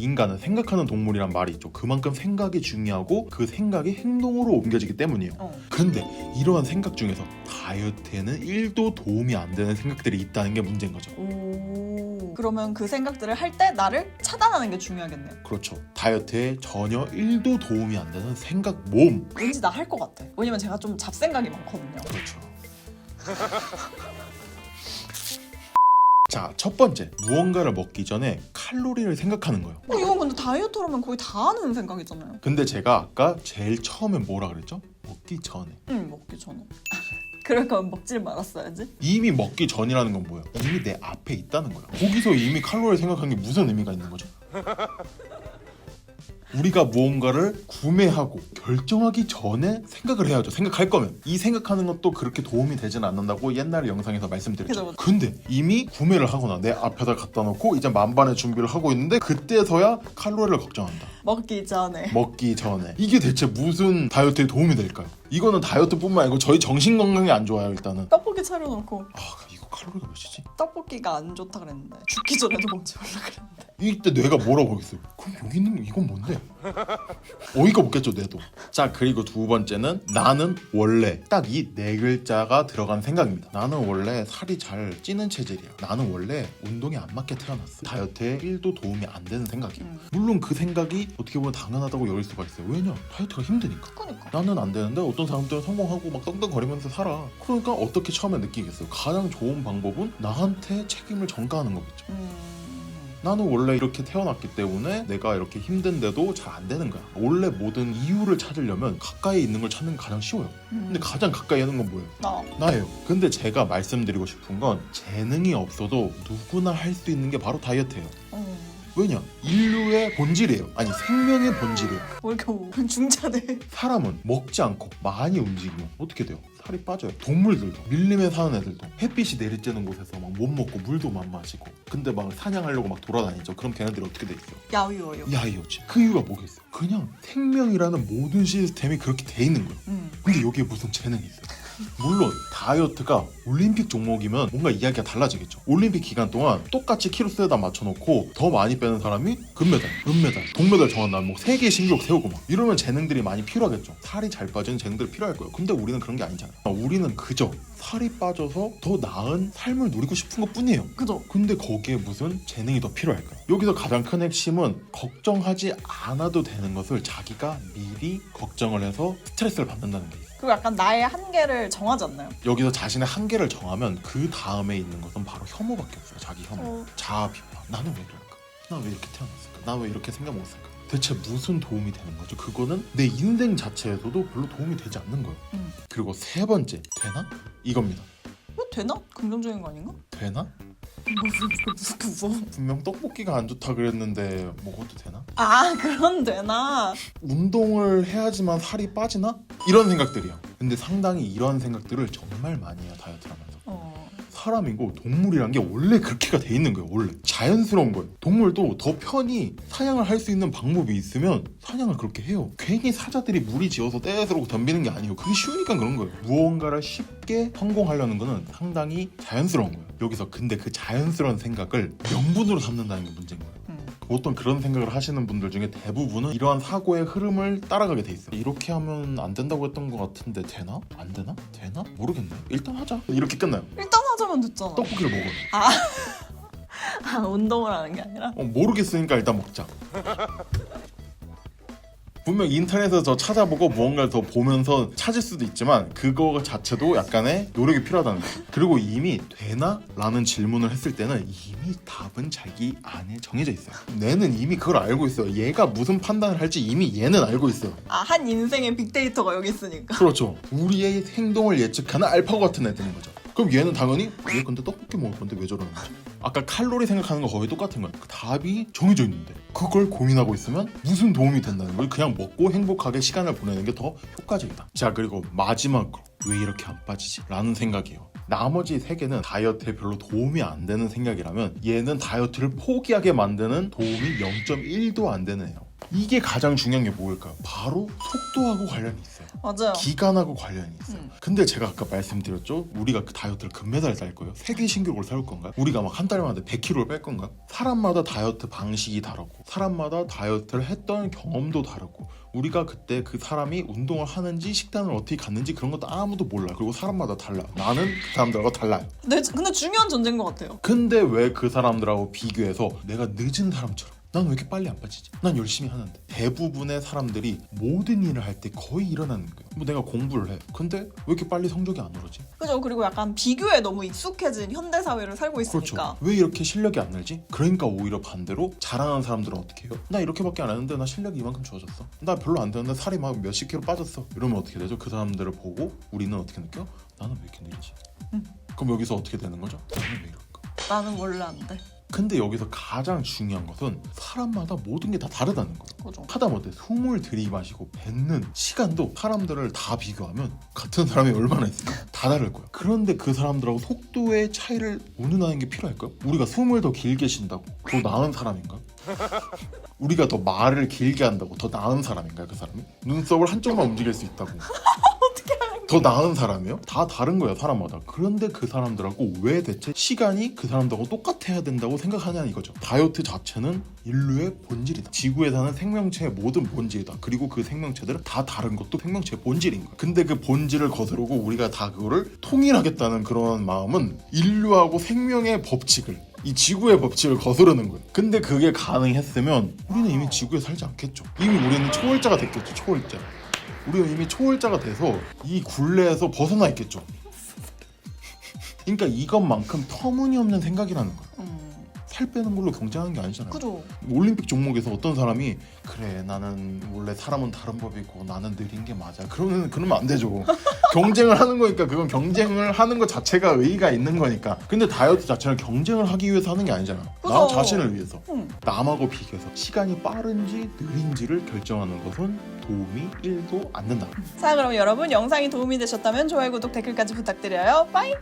인간은 생각하는 동물이란 말이 있죠. 그만큼 생각이 중요하고 그 생각이 행동으로 옮겨지기 때문이에요. 어. 근데 이러한 생각 중에서 다이어트에는 1도 도움이 안 되는 생각들이 있다는 게 문제인 거죠. 오. 그러면 그 생각들을 할 때 나를 차단하는 게 중요하겠네요. 그렇죠. 다이어트에 전혀 1도 도움이 안 되는 생각 몸. 왠지 나 할 것 같아. 왜냐면 제가 좀 잡생각이 많거든요. 그렇죠. 자, 첫 번째. 무언가를 먹기 전에 칼로리를 생각하는 거예요. 어, 이건 근데 다이어트라면 거의 다 하는 생각이잖아요. 근데 제가 아까 제일 처음에 뭐라 그랬죠? 먹기 전에. 응, 먹기 전에. 그럴 거면 먹질 말았어야지. 이미 먹기 전이라는 건 뭐예요? 이미 내 앞에 있다는 거예요. 거기서 이미 칼로리를 생각하는 게 무슨 의미가 있는 거죠? 우리가 무언가를 구매하고 결정하기 전에 생각을 해야죠. 생각할 거면 이 생각하는 것도 그렇게 도움이 되지는 않는다고 옛날 영상에서 말씀드렸죠. 근데 이미 구매를 하거나 내 앞에다 갖다 놓고 이제 만반의 준비를 하고 있는데 그때서야 칼로리를 걱정한다. 먹기 전에. 먹기 전에 이게 대체 무슨 다이어트에 도움이 될까요? 이거는 다이어트뿐만 아니고 저희 정신 건강에 안 좋아요. 일단은 떡볶이 차려놓고 아 이거 칼로리가 몇이지? 떡볶이가 안 좋다 그랬는데 죽기 전에도 먹지 말라 그랬는데. 이때 뇌가 뭐라고 하겠어요? 그럼 여기 있는 거 이건 뭔데? 어이가 없겠죠 뇌도. 자 그리고 두 번째는 나는 원래 딱 이 네 글자가 들어간 생각입니다. 나는 원래 살이 잘 찌는 체질이야. 나는 원래 운동에 안 맞게 태어났어. 다이어트에 1도 도움이 안 되는 생각이에요. 음. 물론 그 생각이 어떻게 보면 당연하다고 여길 수가 있어요. 왜냐? 다이어트가 힘드니까. 그러니까. 나는 안 되는데 어떤 사람들은 성공하고 막 떵떵거리면서 살아. 그러니까 어떻게 처음에 느끼겠어요? 가장 좋은 방법은 나한테 책임을 전가하는 거겠죠. 음. 나는 원래 이렇게 태어났기 때문에 내가 이렇게 힘든데도 잘 안 되는 거야. 원래 모든 이유를 찾으려면 가까이 있는 걸 찾는 게 가장 쉬워요. 음. 근데 가장 가까이 하는 건 뭐예요? 나. 나예요. 근데 제가 말씀드리고 싶은 건 재능이 없어도 누구나 할 수 있는 게 바로 다이어트예요. 어. 왜냐? 인류의 본질이에요. 아니 생명의 본질이에요. 왜 이렇게 중자네. 사람은 먹지 않고 많이 움직이면 어떻게 돼요? 살이 빠져요. 동물들도 밀림에 사는 애들도 햇빛이 내리쬐는 곳에서 막 못 먹고 물도 못 마시고 근데 막 사냥하려고 막 돌아다니죠. 그럼 걔네들이 어떻게 돼 있어요? 야위어요. 야이오지. 그 이유가 뭐겠어? 그냥 생명이라는 모든 시스템이 그렇게 돼 있는 거예요. 음. 근데 여기에 무슨 재능이 있어요? 물론 다이어트가 올림픽 종목이면 뭔가 이야기가 달라지겠죠. 올림픽 기간 동안 똑같이 키로수에다 맞춰놓고 더 많이 빼는 사람이 금메달, 은메달, 동메달 정한 뭐 세계 신기록 세우고 막 이러면 재능들이 많이 필요하겠죠. 살이 잘 빠지는 재능들이 필요할 거예요. 근데 우리는 그런 게 아니잖아요. 우리는 그저 살이 빠져서 더 나은 삶을 누리고 싶은 것 뿐이에요. 그죠. 근데 거기에 무슨 재능이 더 필요할까요? 여기서 가장 큰 핵심은 걱정하지 않아도 되는 것을 자기가 미리 걱정을 해서 스트레스를 받는다는 게 있어요. 그리고 약간 나의 한계를 정하지 않나요? 여기서 자신의 한계를 정하면 그 다음에 있는 것은 바로 혐오밖에 없어요. 자기 혐오. 어. 자아 비판. 나는 왜 이럴까? 나 왜 이렇게 태어났을까? 나 왜 이렇게 생각 못했을까? 대체 무슨 도움이 되는 거죠? 그거는 내 인생 자체에서도 별로 도움이 되지 않는 거예요. 음. 그리고 세 번째, 되나? 이겁니다. 이거 되나? 긍정적인 거 아닌가? 되나? 무슨 분명 떡볶이가 안 좋다 그랬는데 먹어도 되나? 아 그런 되나? 운동을 해야지만 살이 빠지나? 이런 생각들이요. 근데 상당히 이런 생각들을 정말 많이 해요. 어. 사람이고 동물이란 게 원래 그렇게가 돼 있는 거예요. 원래 자연스러운 거예요. 동물도 더 편히 사냥을 할 수 있는 방법이 있으면 사냥을 그렇게 해요. 괜히 사자들이 무리 지어서 떼스러고 덤비는 게 아니에요. 그게 쉬우니까 그런 거예요. 무언가를 쉽게 성공하려는 거는 상당히 자연스러운 거예요. 여기서 근데 그 자연스러운 생각을 명분으로 삼는다는 게 문제인 거예요. 음. 보통 그런 생각을 하시는 분들 중에 대부분은 이러한 사고의 흐름을 따라가게 돼 있어요. 이렇게 하면 안 된다고 했던 것 같은데 되나? 안 되나? 되나? 모르겠네. 일단 하자. 이렇게 끝나요. 일단 하자면 됐잖아. 떡볶이를 먹어요. 아 운동을 하는 게 아니라. 어, 모르겠으니까 일단 먹자. 분명 인터넷에서 저 찾아보고 무언가를 더 보면서 찾을 수도 있지만 그거 자체도 약간의 노력이 필요하다는 거죠. 그리고 이미 되나? 라는 질문을 했을 때는 이미 답은 자기 안에 정해져 있어요. 뇌는 이미 그걸 알고 있어요. 얘가 무슨 판단을 할지 이미 얘는 알고 있어요. 아 한 인생의 빅데이터가 여기 있으니까. 그렇죠. 우리의 행동을 예측하는 알파고 같은 애들인 거죠. 그럼 얘는 당연히 얘 근데 떡볶이 먹을 건데 왜 저러는 거지? 아까 칼로리 생각하는 거 거의 똑같은 거야. 그 답이 정해져 있는데 그걸 고민하고 있으면 무슨 도움이 된다는 걸 그냥 먹고 행복하게 시간을 보내는 게 더 효과적이다. 자 그리고 마지막으로 왜 이렇게 안 빠지지? 라는 생각이에요. 나머지 세 개는 다이어트에 별로 도움이 안 되는 생각이라면 얘는 다이어트를 포기하게 만드는 도움이 0.1도 안 되는 애요. 이게 가장 중요한 게 뭘까요? 바로 속도하고 관련이 있어요. 맞아요. 기간하고 관련이 있어요. 음. 근데 제가 아까 말씀드렸죠. 우리가 그 다이어트를 금메달 딸 거예요. 세계 신기록을 세울 건가요? 우리가 막 한달 만에 100kg를 뺄 건가요? 사람마다 다이어트 방식이 다르고 사람마다 다이어트를 했던 경험도 다르고 우리가 그때 그 사람이 운동을 하는지 식단을 어떻게 갔는지 그런 것도 아무도 몰라. 그리고 사람마다 달라. 나는 그 사람들하고 달라요. 네, 근데 중요한 전제인 것 같아요. 근데 왜 그 사람들하고 비교해서 내가 늦은 사람처럼 난 왜 이렇게 빨리 안 빠지지? 난 열심히 하는데 대부분의 사람들이 모든 일을 할 때 거의 일어나는 거예요. 뭐 내가 공부를 해. 근데 왜 이렇게 빨리 성적이 안 오르지? 그죠? 그리고 약간 비교에 너무 익숙해진 현대 사회를 살고 있으니까. 그렇죠. 왜 이렇게 실력이 안 늘지? 그러니까 오히려 반대로 잘하는 사람들은 어떻게 해요? 나 이렇게밖에 안 했는데 나 실력이 이만큼 좋아졌어. 나 별로 안 되는데 살이 막 몇십 킬로 빠졌어. 이러면 어떻게 되죠? 그 사람들을 보고 우리는 어떻게 느껴? 나는 왜 이렇게 느리지? 음. 그럼 여기서 어떻게 되는 거죠? 나는 왜 이럴까? 나는 원래 안 돼. 근데 여기서 가장 중요한 것은 사람마다 모든 게 다 다르다는 거예요. 그죠? 하다못해 숨을 들이마시고 뱉는 시간도 사람들을 다 비교하면 같은 사람이 얼마나 있을까? 다 다를 거야. 그런데 그 사람들하고 속도의 차이를 운운하는 게 필요할까요? 우리가 숨을 더 길게 쉰다고 더 나은 사람인가? 우리가 더 말을 길게 한다고 더 나은 사람인가요, 그 사람이? 눈썹을 한쪽만 움직일 수 있다고. 더 나은 사람이요? 다 다른 거예요 사람마다 그런데 그 사람들하고 왜 대체 시간이 그 사람들하고 똑같아야 된다고 생각하냐 이거죠 다이어트 자체는 인류의 본질이다 지구에 사는 생명체의 모든 본질이다 그리고 그 생명체들은 다 다른 것도 생명체의 본질인 거야 근데 그 본질을 거스르고 우리가 다 그거를 통일하겠다는 그런 마음은 인류하고 생명의 법칙을 이 지구의 법칙을 거스르는 거예요. 근데 그게 가능했으면 우리는 이미 지구에 살지 않겠죠. 이미 우리는 초월자가 됐겠죠. 초월자. 우리는 이미 초월자가 돼서 이 굴레에서 벗어나 있겠죠. 그러니까 이것만큼 터무니없는 생각이라는. 음, 살 빼는 걸로 경쟁하는 게 아니잖아요. 그죠? 올림픽 종목에서 어떤 사람이 그래 나는 원래 사람은 다른 법이고 나는 느린 게 맞아. 그러면 그러면 안 되죠. 경쟁을 하는 거니까 그건 경쟁을 하는 것 자체가 의의가 있는 거니까. 근데 다이어트 자체는 경쟁을 하기 위해서 하는 게 아니잖아. 나 그죠. 자신을 위해서. 음. 남하고 비교해서 시간이 빠른지 느린지를 결정하는 것은 도움이 1도 안 된다. 자, 그럼 여러분 영상이 도움이 되셨다면 좋아요, 구독, 댓글까지 부탁드려요. 빠이!